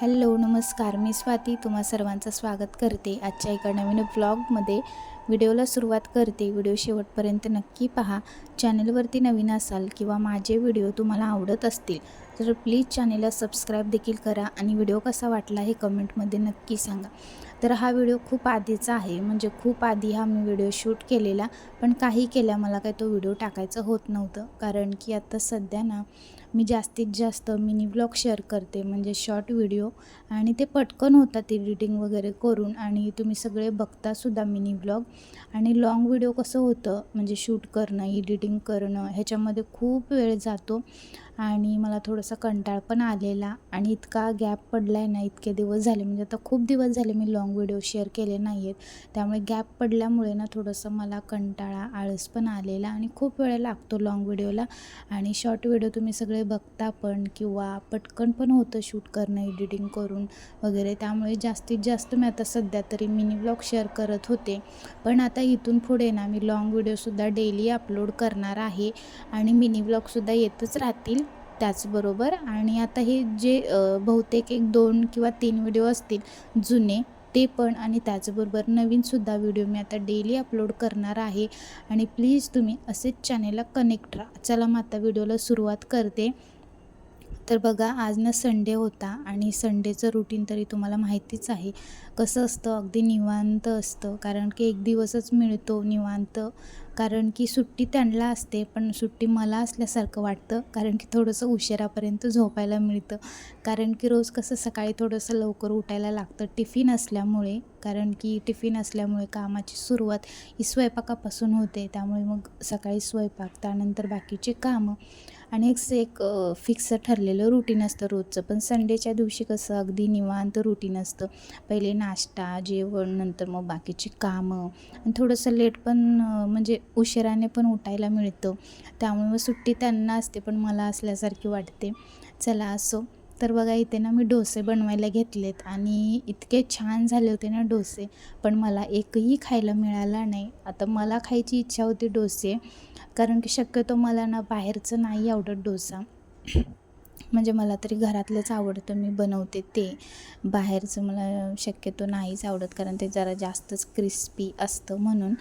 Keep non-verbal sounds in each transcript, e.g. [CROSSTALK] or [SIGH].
Hello नमस्कार. मी स्वाती. तुम्हा सर्वांचं स्वागत करते. आजच्या एका नवीन ब्लॉगमध्ये व्हिडिओला सुरुवात करते. व्हिडिओ शेवटपर्यंत नक्की पहा. चॅनलवरती नवीन असाल किंवा माझे व्हिडिओ तुम्हाला आवडत असतील तर प्लीज चॅनेलला सबस्क्राईब देखील करा आणि व्हिडिओ कसा वाटला हे कमेंटमध्ये नक्की सांगा. तर हा व्हिडिओ खूप आधीचा आहे. म्हणजे खूप आधी हा मी व्हिडिओ शूट केलेला पण काही केल्या मला काय तो व्हिडिओ टाकायचं होत नव्हतं. कारण की आता सध्या ना मी जास्तीत जास्त मिनी ब्लॉग शेअर करते. म्हणजे शॉर्ट व्हिडिओ आणि ते पटकन होतात एडिटिंग वगैरे करून आणि तुम्ही सगळे बघतासुद्धा मिनी ब्लॉग आणि लाँग व्हिडिओ कसं होतं म्हणजे शूट करणं एडिटिंग करणं ह्याच्यामध्ये खूप वेळ जातो. आणि मला थोडासा कंटाळ पण आलेला आणि इतका गॅप पडला आहे ना इतके दिवस झाले. म्हणजे आता खूप दिवस झाले मी लाँग व्हिडिओ शेअर केले नाही आहेत त्यामुळे गॅप पडल्यामुळे ना थोडंसं मला कंटाळा आळस पण आलेला आणि खूप वेळ लागतो लाँग व्हिडिओला आणि शॉर्ट व्हिडिओ तुम्ही सगळे बघता पण किंवा पटकन पण होतं शूट करणं एडिटिंग करून वगैरे. त्यामुळे जास्तीत जास्त मी आता सध्या तरी मिनी ब्लॉग शेअर करत होते. पण आता इथून पुढे ना मी लाँग व्हिडिओसुद्धा डेली अपलोड करणार आहे. आणि मिनी ब्लॉगसुद्धा येतच राहतील. त्याचबरोबर आणि आता हे जे बहुतेक एक दोन किंवा तीन व्हिडिओ असतील जुने ते पण आणि त्याचबरोबर नवीनसुद्धा व्हिडिओ मी आता डेली अपलोड करणार आहे. आणि प्लीज तुम्ही असेच चॅनेलला कनेक्ट राहा. चला मग आता व्हिडिओला सुरुवात करते. तर बघा आज ना संडे होता आणि संडेचं रुटीन तरी तुम्हाला माहितीच आहे. कसं असतं अगदी निवांत असतं. कारण की एक दिवसच मिळतो निवांत. कारण की सुट्टी त्यांना असते पण सुट्टी मला असल्यासारखं वाटतं. कारण की थोडंसं उशिरापर्यंत झोपायला मिळतं. कारण की रोज कसं सकाळी थोडंसं लवकर उठायला लागतं. टिफिन असल्यामुळे कारण की टिफिन असल्यामुळे कामाची सुरुवात ही स्वयंपाकापासून होते. त्यामुळे मग सकाळी स्वयंपाक त्यानंतर बाकीचे कामं. आणि एक एक फिक्स ठरलेलं रुटीन असतं रोजचं. पण संडेच्या दिवशी कसं अगदी निवांत रुटीन असतं. पहिले नाश्ता जेवण नंतर मग बाकीची कामं. आणि थोडंसं लेट पण म्हणजे उशिराने पण उठायला मिळतं. त्यामुळे मग सुट्टी त्यांना असते पण मला असल्यासारखी वाटते. चला असो. तर बघा इथे ना मी डोसे बनवायला घेतलेत आणि इतके छान झाले होते ना डोसे पण मला एकही खायला मिळाला नाही. आता मला खायची इच्छा होती डोसे कारण की शक्यतो मला ना बाहेरचं नाही आवडत डोसा. म्हणजे मला तरी घरातलंच आवडतं मी बनवते ते. बाहेरचं मला शक्यतो नाहीच आवडत कारण ते जरा जास्तच क्रिस्पी असतं म्हणून.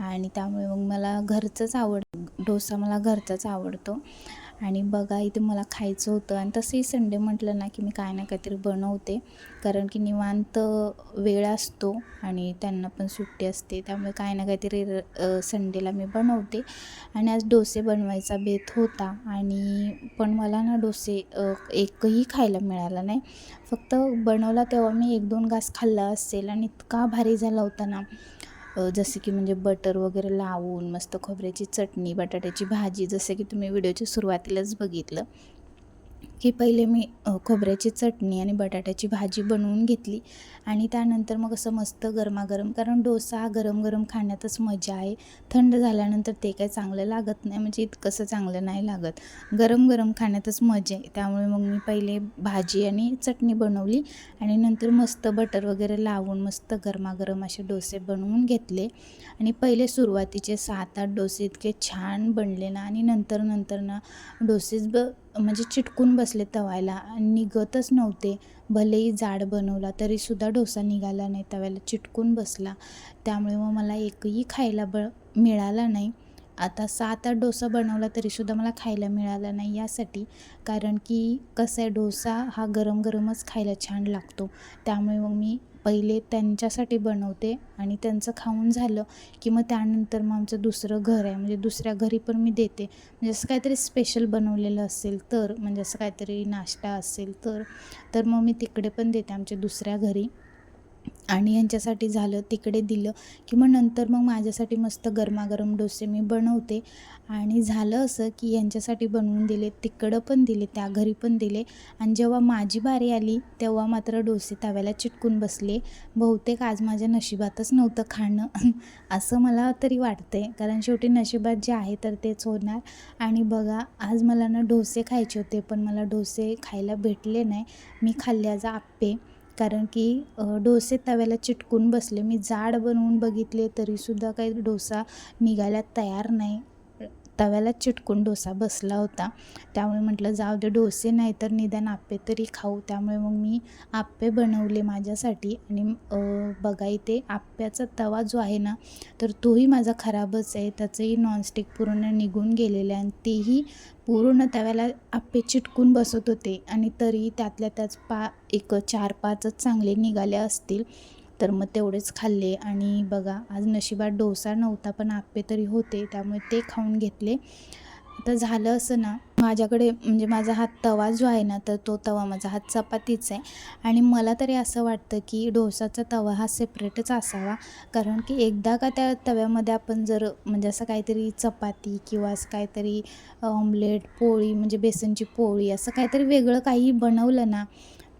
आणि त्यामुळे मग मला घरचंच आवड डोसा मला घरचाच आवडतो. आणि बघा इथे मला खायचं होतं. आणि तसंही संडे म्हटलं ना की मी काय ना काहीतरी बनवते. कारण की निवांत वेळ असतो आणि त्यांना पण सुट्टी असते. त्यामुळे काय ना काहीतरी संडेला मी बनवते. आणि आज डोसे बनवायचा बेत होता. आणि पण मला ना डोसे एकही खायला मिळाला नाही. फक्त बनवला तेव्हा मी एक दोन घास खाल्ला असेल. आणि इतका भारी झाला होता ना. जसे की म्हणजे बटर वगैरे लावून मस्त खोबऱ्याची चटणी बटाट्याची भाजी जसे की तुम्ही व्हिडिओच्या सुरुवातीलाच बघितलं. की पहिले मी खोबऱ्याची चटणी आणि बटाट्याची भाजी बनवून घेतली. आणि त्यानंतर मग असं मस्त गरमागरम कारण डोसा गरम गरम खाण्यातच मजा आहे. थंड झाल्यानंतर ते काही चांगलं लागत नाही म्हणजे इतकंसं चांगलं नाही लागत. गरम गरम खाण्यातच मजा आहे. त्यामुळे मग मी पहिले भाजी आणि चटणी बनवली आणि नंतर मस्त बटर वगैरे लावून मस्त गरमागरम असे डोसे बनवून घेतले. आणि पहिले सुरुवातीचे सात आठ डोसे इतके छान बनले ना आणि नंतर नंतर ना डोसेच ब म्हणजे चिटकून बस बसले तवायला. आणि निघतच नव्हते. भलेही जाड बनवला तरीसुद्धा डोसा निघाला नाही तव्याला. चिटकून बसला. त्यामुळे मग मला एकही खायला ब मिळाला नाही. आता सात आठ डोसा बनवला तरीसुद्धा मला खायला मिळाला नाही यासाठी. कारण की कसं आहे डोसा हा गरम गरमच खायला छान लागतो. त्यामुळे मग मी पहिले त्यांच्यासाठी बनवते आणि त्यांचं खाऊन झालं की मग त्यानंतर मग आमचं दुसरं घर आहे. म्हणजे दुसऱ्या घरी पण मी देते. म्हणजे असं काहीतरी स्पेशल बनवलेलं असेल तर म्हणजे असं काहीतरी नाश्ता असेल तर तर मग मी तिकडे पण देते आमच्या दुसऱ्या घरी. आणि यांच्यासाठी झालं तिकडे दिलं की मग नंतर मग माझ्यासाठी मस्त गरमागरम डोसे मी बनवते. आणि झालं असं की यांच्यासाठी बनवून दिले तिकडं पण दिले त्या घरी पण दिले. आणि जेव्हा माझी बारी आली तेव्हा मात्र डोसे तव्याला चिटकून बसले. बहुतेक आज माझ्या नशिबातच नव्हतं खाणं. [LAUGHS] असं मला तरी वाटतंय. कारण शेवटी नशिबात जे आहे तर तेच होणार. आणि बघा आज मला ना डोसे खायचे होते पण मला डोसे खायला भेटले नाही. मी खाल्ले आज आप्पे. कारण की डोसे तव्याला चिटकून बसले. मी जाड बनवून बघितले तरीसुद्धा काही डोसा निघायला तयार नाही. तव्याला चिटकून डोसा बसला होता. त्यामुळे म्हटलं जाऊ दे डोसे नाही तर निदान आप्पे तरी खाऊ. त्यामुळे मग मी आप्पे बनवले माझ्यासाठी. आणि बघा इथे आप्प्याचा तवा जो आहे ना तर तोही माझा खराबच आहे. त्याचंही नॉनस्टिक पूर्ण निघून गेलेलं आहे. आणि तेही पूर्ण तव्याला आप्पे चिटकून बसत होते. आणि तरी त्यातल्या त्याच पा एक चार पाचच चांगले निघाले असतील. तर मग तेवढेच खाल्ले. आणि बघा आज नशिबात डोसा नव्हता पण आप्पे तरी होते त्यामुळे ते खाऊन घेतले. आता झालं असं ना माझ्याकडे म्हणजे माझा हात तवा जो आहे ना तर तो तवा माझा हात चपातीच आहे. आणि मला तरी असं वाटतं की डोसाचा तवा हा सेपरेटच असावा. कारण की एकदा का त्या तव्यामध्ये आपण जर म्हणजे असं काहीतरी चपाती किंवा असं काहीतरी ऑमलेट पोळी म्हणजे बेसनची पोळी असं काहीतरी वेगळं काही बनवलं ना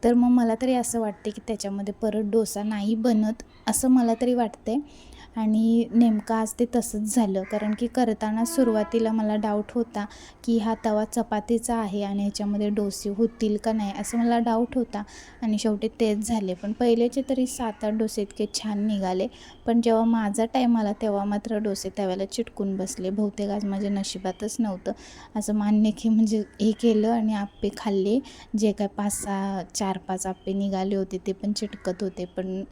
तर मग मला तरी असं वाटते की त्याच्यामध्ये परत डोसा नाही बनत असं मला तरी वाटते आणि नेमकं आज ते तसंच झालं. कारण की करताना सुरुवातीला मला डाऊट होता की हा तवा चपातीचा आहे आणि ह्याच्यामध्ये डोसे होतील का नाही असं मला डाऊट होता. आणि शेवटी तेच झाले. पण पहिलेचे तरी सात आठ डोसे इतके छान निघाले. पण जेव्हा माझा टाईम आला तेव्हा मात्र डोसे त्यावेळेला चिटकून बसले. बहुतेक आज माझ्या नशिबातच नव्हतं असं मान्य की म्हणजे हे केलं आणि आप्पे खाल्ले. जे काय पाच सहा चार पाच आप्पे निघाले होते ते पण चिटकत होते. पण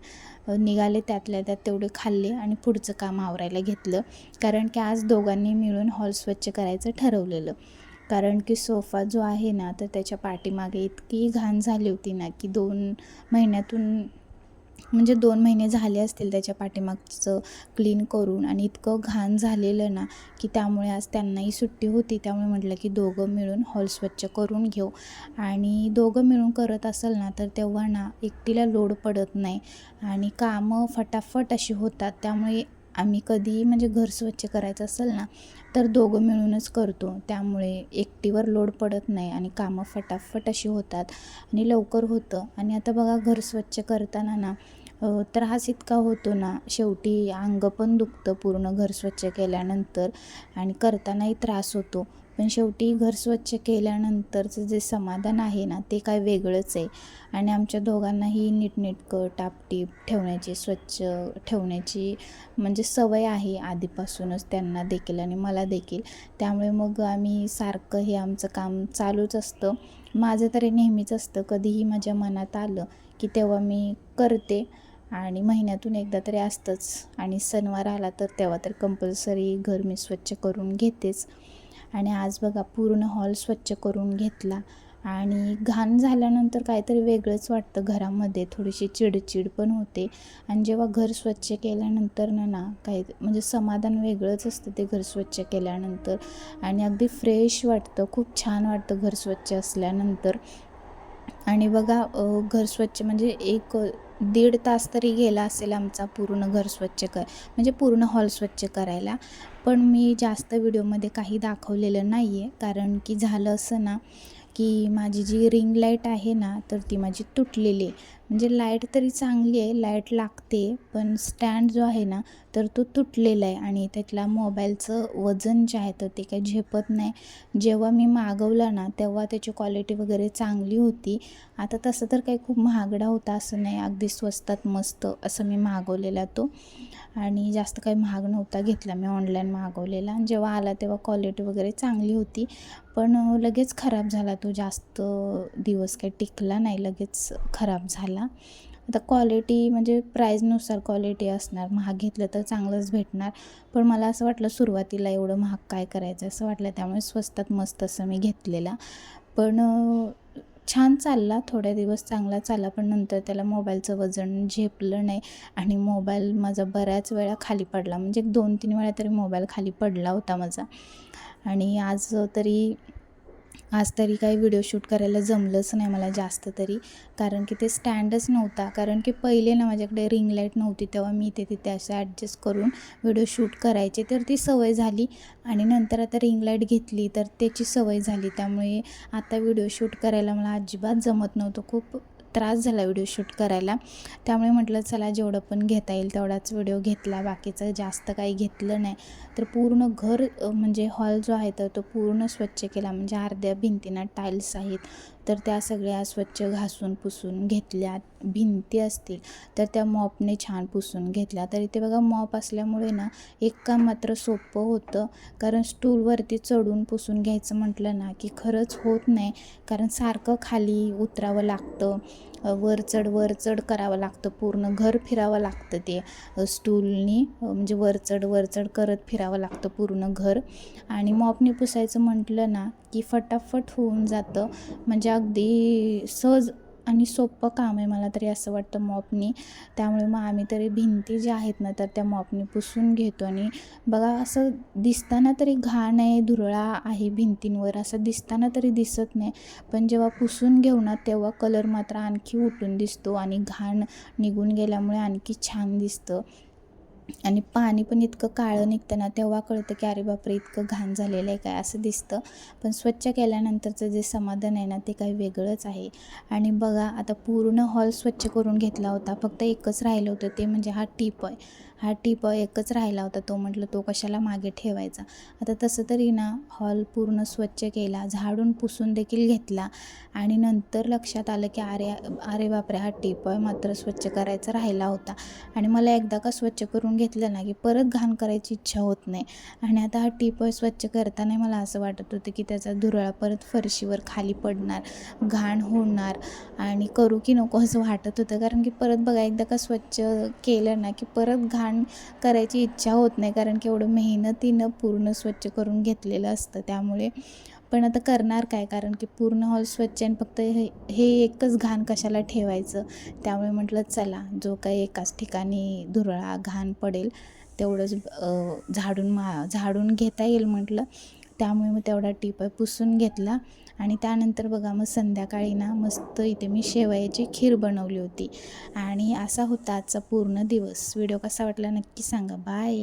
निघाले त्यातल्या त्यात तेवढे खाल्ले आणि पुढचं काम आवरायला घेतलं. कारण की आज दोघांनी मिळून हॉल स्वच्छ करायचं ठरवलेलं. कारण की सोफा जो आहे ना तर त्याच्या पाठीमागे इतकी घाण झाली होती ना की दोन महिन्यातून म्हणजे दोन महिने झाले असतील त्याच्या पाठीमागचं क्लीन करून आणि इतकं घाण झालेलं ना की त्यामुळे आज त्यांनाही सुट्टी होती. त्यामुळे म्हटलं की दोघं मिळून हॉल स्वच्छ करून घेऊ. आणि दोघं मिळून करत असेल ना तर तेव्हा ना एकटीला लोड पडत नाही. आणि कामं फटाफट अशी होतात. त्यामुळे आम्ही कधीही म्हणजे घर स्वच्छ करायचं असेल ना तर दोघं मिळूनच करतो. त्यामुळे एकटीवर लोड पडत नाही आणि कामं फटाफट अशी होतात आणि लवकर होतं. आणि आता बघा घर स्वच्छ करताना ना त्रास इतका होतो ना शेवटी अंग पण दुखतं पूर्ण घर स्वच्छ केल्यानंतर आणि करतानाही त्रास होतो. पण शेवटी घर स्वच्छ केल्यानंतरचं जे समाधान आहे ना ते काय वेगळंच आहे. आणि आमच्या दोघांनाही नीटनेटकं टापटीप ठेवण्याची स्वच्छ ठेवण्याची म्हणजे सवय आहे आधीपासूनच त्यांना देखील आणि मला देखील. त्यामुळे मग आम्ही सारखं हे आमचं काम चालूच असतं. माझं तरी नेहमीच असतं. कधीही माझ्या मनात आलं की तेव्हा मी करते आणि महिन्यातून एकदा तरी असतंच. आणि सणवार आला तर तेव्हा तर कंपल्सरी घर मी स्वच्छ करून घेतेच. आणि आज बघा पूर्ण हॉल स्वच्छ करून घेतला. आणि घाण झाल्यानंतर काहीतरी वेगळंच वाटतं घरामध्ये. थोडीशी चिडचिड पण होते. आणि जेव्हा घर स्वच्छ केल्यानंतर ना ना काही म्हणजे समाधान वेगळंच असतं ते घर स्वच्छ केल्यानंतर. आणि अगदी फ्रेश वाटतं. खूप छान वाटतं घर स्वच्छ असल्यानंतर. आणि बघा घर स्वच्छ म्हणजे एक दीड तास तरी गेला असेल आमचा पूर्ण घर स्वच्छ कर म्हणजे पूर्ण हॉल स्वच्छ करायला. पण मी जास्त व्हिडिओमध्ये काही दाखवलेलं नाही आहे कारण की झालं असं ना की माझी जी रिंग लाइट आहे ना तर ती माझी तुटलेली आहे. म्हणजे लाइट तरी चांगली आहे लाइट लागते पण स्टँड जो आहे ना तर तो तुटलेला आहे आणि त्यातला मोबाईलचं वजन जे आहे तर ते काही झेपत नाही. जेव्हा मी मागवला ना तेव्हा त्याची क्वालिटी वगैरे चांगली होती. आता तसं तर काही खूप महागडा होता असं नाही अगदी स्वस्तात मस्त असं मी मागवलेला तो. आणि जास्त काही महाग नव्हता घेतला मी ऑनलाईन मागवलेला. आणि जेव्हा आला तेव्हा क्वालिटी वगैरे चांगली होती पण लगेच खराब झाला तो. जास्त दिवस काही टिकला नाही लगेच खराब झाला. आता क्वालिटी म्हणजे प्राईजनुसार क्वालिटी असणार. महाग घेतलं तर चांगलंच भेटणार. पण मला असं वाटलं सुरुवातीला एवढं महाग काय करायचं? असं वाटलं त्यामुळे स्वस्तात मस्त असं मी घेतलेला. पण छान चालला. थोड्या दिवस चांगला चालला. पण नंतर त्याला मोबाईलचं वजन झेपलं नाही. आणि मोबाईल माझा बऱ्याच वेळा खाली पडला. म्हणजे दोन तीन वेळा तरी मोबाईल खाली पडला होता माझा. आणि आज तरी आज तरी काही व्हिडिओ शूट करायला जमलंच नाही मला जास्त तरी. कारण की ते स्टँडच नव्हता. कारण की पहिले ना माझ्याकडे रिंग लाइट नव्हती तेव्हा मी ते तिथे असं ॲडजस्ट करून व्हिडिओ शूट करायचे. तर ती सवय झाली. आणि नंतर आता रिंग लाइट घेतली तर त्याची सवय झाली. त्यामुळे आता व्हिडिओ शूट करायला मला अजिबात जमत नव्हतं. खूप त्रास झाला व्हिडिओ शूट करायला. त्यामुळे म्हटलं चला जेवढं पण घेता येईल तेवढाच व्हिडिओ घेतला. बाकीचं जास्त काही घेतलं नाही. तर पूर्ण घर म्हणजे हॉल जो आहे तर तो पूर्ण स्वच्छ केला. म्हणजे अर्ध्या भिंतींना टाईल्स आहेत. तर त्या सगळ्या स्वच्छ घासून पुसून घेतल्या भिंती असतील तर त्या मॉपने छान पुसून घेतल्या. तर इथे बघा मॉप असल्यामुळे ना एक काम मात्र सोपं होतं. कारण स्टूलवरती चढून पुसून घ्यायचं म्हटलं ना की खरंच होत नाही. कारण सारखं खाली उतरावं लागतं. वर चढ वर चढ करावं लागतं. पूर्ण घर फिरावं लागतं ते. स्टूलनी म्हणजे वर चढ वर चढ करत फिरावं लागतं पूर्ण घर. आणि मॉपने पुसायचं म्हटलं ना की फटाफट होऊन जातं. म्हणजे अगदी सहज आणि सोपं काम आहे मला तरी असं वाटतं मॉपनी. त्यामुळे मग आम्ही तरी भिंती ज्या आहेत ना तर त्या मॉपनी पुसून घेतो. आणि बघा असं दिसताना तरी घाण आहे धुरळा आहे भिंतींवर असं दिसताना तरी दिसत नाही. पण जेव्हा पुसून घेऊ ना तेव्हा कलर मात्र आणखी उठून दिसतो आणि घाण निघून गेल्यामुळे आणखी छान दिसतं. आणि पाणी पण इतकं काळं निघतं ना तेव्हा कळतं की अरे बापरे इतकं घाण झालेलं आहे काय असं दिसतं. पण स्वच्छ केल्यानंतरचं जे समाधान आहे ना ते काही वेगळंच आहे. आणि बघा आता पूर्ण हॉल स्वच्छ करून घेतला होता. फक्त एकच राहिलं होतं ते म्हणजे हा टीप आहे. हा टीपॉय एकच राहिला होता. तो म्हटलं तो कशाला मागे ठेवायचा? आता तसं तरी ना हॉल पूर्ण स्वच्छ केला झाडून पुसून देखील घेतला आणि नंतर लक्षात आलं की अरे अरे बापरे हा टीपॉय मात्र स्वच्छ करायचा राहिला होता. आणि मला एकदा का स्वच्छ करून घेतलं ना की परत घाण करायची इच्छा होत नाही. आणि आता हा टीपॉय स्वच्छ करताना मला असं वाटत होतं की त्याचा धुरळा परत फरशीवर खाली पडणार घाण होणार आणि करू की नको असं वाटत होतं. कारण की परत बघा एकदा का स्वच्छ केलं ना की परत घाण करायची इच्छा होत नाही कारण की एवढं मेहनतीनं पूर्ण स्वच्छ करून घेतलेलं असतं त्यामुळे. पण आता करणार काय? कारण की पूर्ण हॉल स्वच्छ आणि फक्त हे हे एकच घाण कशाला ठेवायचं? त्यामुळे म्हटलं चला जो काही एकाच ठिकाणी धुरळा घाण पडेल तेवढंच झाडून मा झाडून घेता येईल म्हटलं. त्यामुळे मग तेवढा टीप पुसून घेतला आणि त्यानंतर बघा मग संध्याकाळी ना मस्त इथे मी शेवयाची खीर बनवली होती. आणि असा होता आजचा पूर्ण दिवस. व्हिडिओ कसा वाटला नक्की सांगा. बाय.